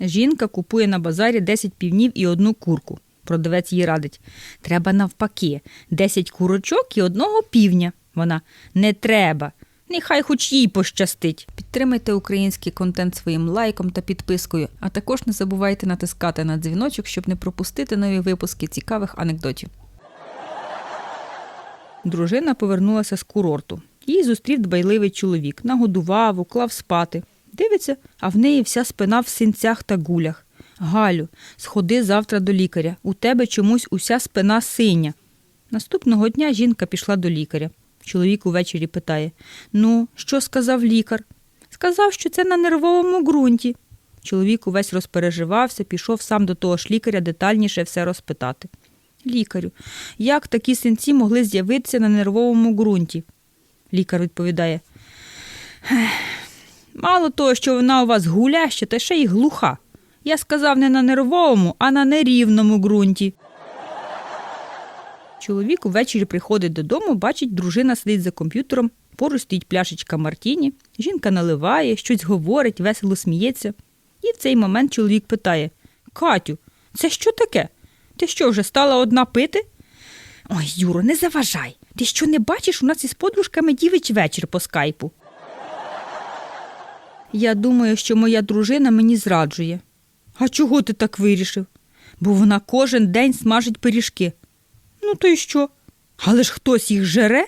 Жінка купує на базарі 10 півнів і одну курку. Продавець їй радить. Треба навпаки, 10 курочок і одного півня. Вона не треба. Нехай хоч їй пощастить. Підтримайте український контент своїм лайком та підпискою, а також не забувайте натискати на дзвіночок, щоб не пропустити нові випуски цікавих анекдотів. Дружина повернулася з курорту. Її зустрів дбайливий чоловік, нагодував, уклав спати. Дивиться, а в неї вся спина в синцях та гулях. Галю, сходи завтра до лікаря. У тебе чомусь уся спина синя. Наступного дня жінка пішла до лікаря. Чоловік увечері питає: Ну, що сказав лікар? Сказав, що це на нервовому ґрунті. Чоловік увесь розпереживався, пішов сам до того ж лікаря детальніше все розпитати. Лікарю, як такі синці могли з'явитися на нервовому ґрунті? Лікар відповідає. «Ех, Мало того, що вона у вас гуляща, та ще й глуха. Я сказав не на нервовому, а на нерівному ґрунті. Чоловік увечері приходить додому, бачить, дружина сидить за комп'ютером, поруч стоїть пляшечка Мартіні, жінка наливає, щось говорить, весело сміється. І в цей момент чоловік питає: Катю, це що таке? Ти що, вже стала одна пити? Ой, Юро, не заважай. Ти що не бачиш, у нас із подружками дівич вечір по скайпу. Я думаю, що моя дружина мені зраджує. А чого ти так вирішив? Бо вона кожен день смажить пиріжки. Ну то й що? Але ж хтось їх жере?